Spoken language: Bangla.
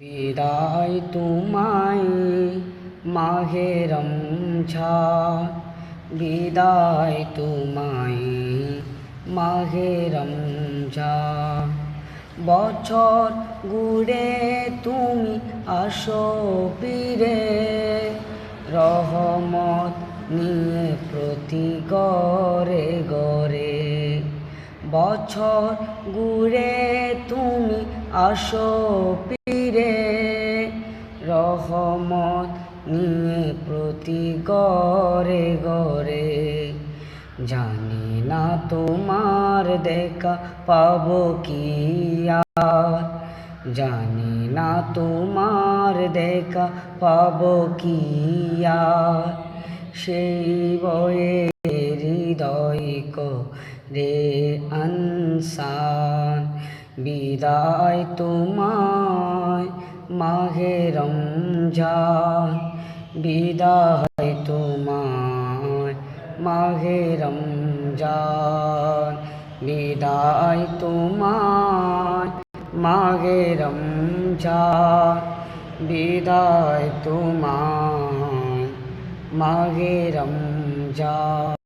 বিদায় তোমায় মাহে রমঝান বিদায় তোমায় মাহে রমঝান বছর গুড়ে তুমি আসো ফিরে রহমত নিয়ে প্রতি গরে বছর ঘুরে তুমি আসো ফিরে রহমত নিয়ে প্রতি গরে গরে জানি না তোমার দেখা পাবো কি আর। জানি না তোমার দেখা পাবো কি আর। সেই বয়ে হৃদয় রে আনসান। বিদায় তোমায় মাহে রমজান। বিদায় তোমায় মাহে রমজান। বিদায় তোমায় মাহে রমজান। বিদায় তোমায় মাহে রমজান।